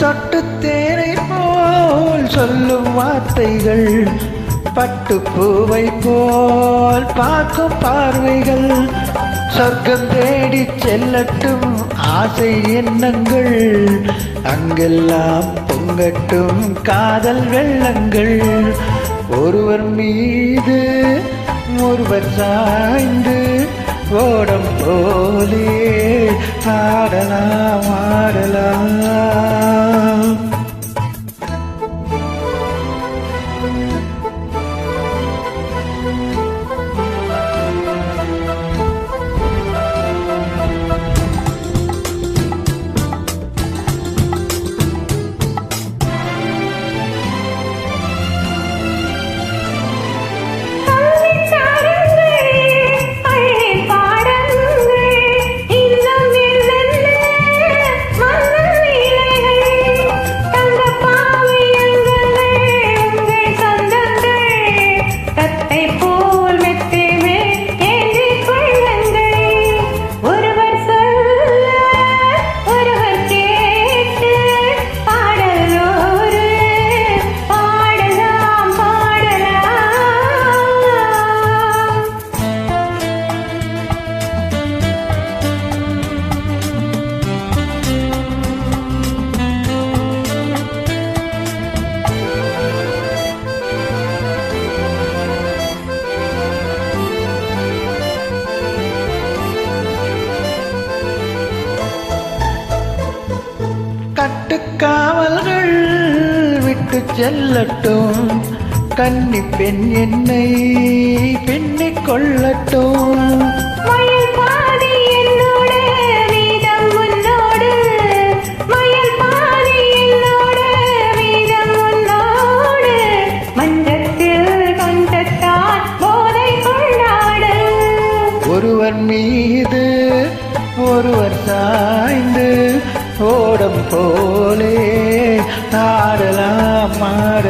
சொட்டு தேனை போல் சொல்லும் வார்த்தைகள் பட்டு பூவை போல் பார்க்கும் பார்வைகள். சொர்க்கம் தேடி செல்லட்டும் ஆசை எண்ணங்கள் அங்கெல்லாம் பொங்கட்டும் காதல் வெள்ளங்கள். ஒருவர் மீது ஒருவர் சாய்ந்து ஓடம் போலே ஆடலாம் ஆடலாம். கட்டுக்காவல்கள் விட்டு செல்லட்டும். கன்னி பெண் என்னை பெண்ணிக் கொள்ளட்டும். மயில் பாதி என்னோடு வீதம்